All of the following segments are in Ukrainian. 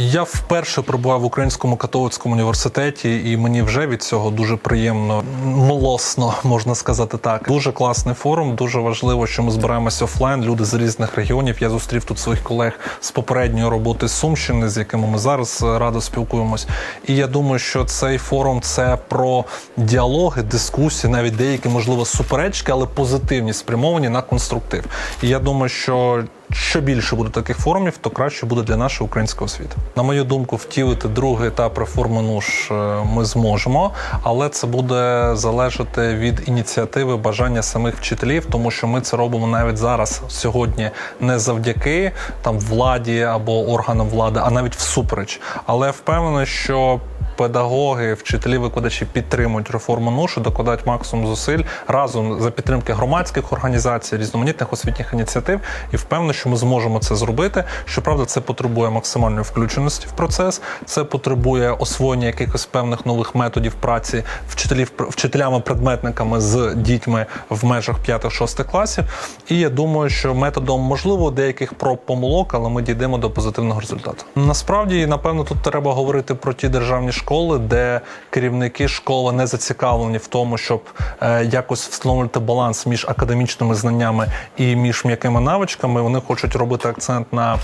Я вперше пробував в Українському католицькому університеті, і мені вже від цього дуже приємно, млосно можна сказати так. Дуже класний форум. Дуже важливо, що ми збираємося офлайн. Люди з різних регіонів. Я зустрів тут своїх колег з попередньої роботи Сумщини, з якими ми зараз е, радо спілкуємось. І я думаю, що цей форум це про діалоги, дискусії, навіть деякі, можливо, суперечки, але позитивні, спрямовані на конструктив. І я думаю, що що більше буде таких форумів, то краще буде для нашого українського світу. На мою думку, втілити другий етап реформи НУШ е, ми зможемо, але це буде залежати від ініціативи, бажання самих вчителів, тому що ми це робимо навіть зараз, сьогодні, не завдяки там владі або органам влади, а навіть всупереч. Але впевнений, що педагоги, вчителі, викладачі підтримують реформу НУШ, і докладають максимум зусиль разом за підтримки громадських організацій, різноманітних освітніх ініціатив. І впевнений, що ми зможемо це зробити. Щоправда, це потребує максимальної включеності в процес. Це потребує освоєння якихось певних нових методів праці вчителів, вчителями-предметниками з дітьми в межах 5-6 класів. І я думаю, що методом можливо деяких проб помилок, але ми дійдемо до позитивного результату. Насправді, напевно, тут треба говорити про ті державні школи, де керівники школи не зацікавлені в тому, щоб е, якось встановлювати баланс між академічними знаннями і між м'якими навичками. Вони хочуть робити акцент на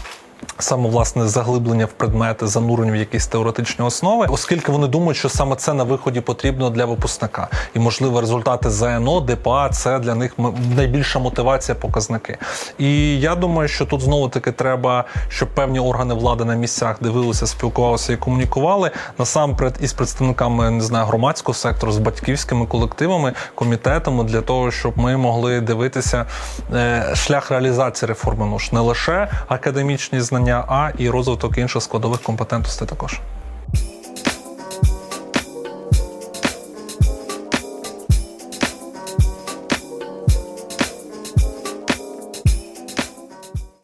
Саме власне заглиблення в предмети, занурення в якісь теоретичні основи, оскільки вони думають, що саме це на виході потрібно для випускника, і можливо результати ЗНО, ДПА це для них найбільша мотивація, показники. І я думаю, що тут знову таки треба, щоб певні органи влади на місцях дивилися, спілкувалися і комунікували. Насамперед із представниками не знаю громадського сектору, з батьківськими колективами, комітетами для того, щоб ми могли дивитися е, шлях реалізації реформи. НУШ не лише академічні знання, а і розвиток інших складових компетентностей також.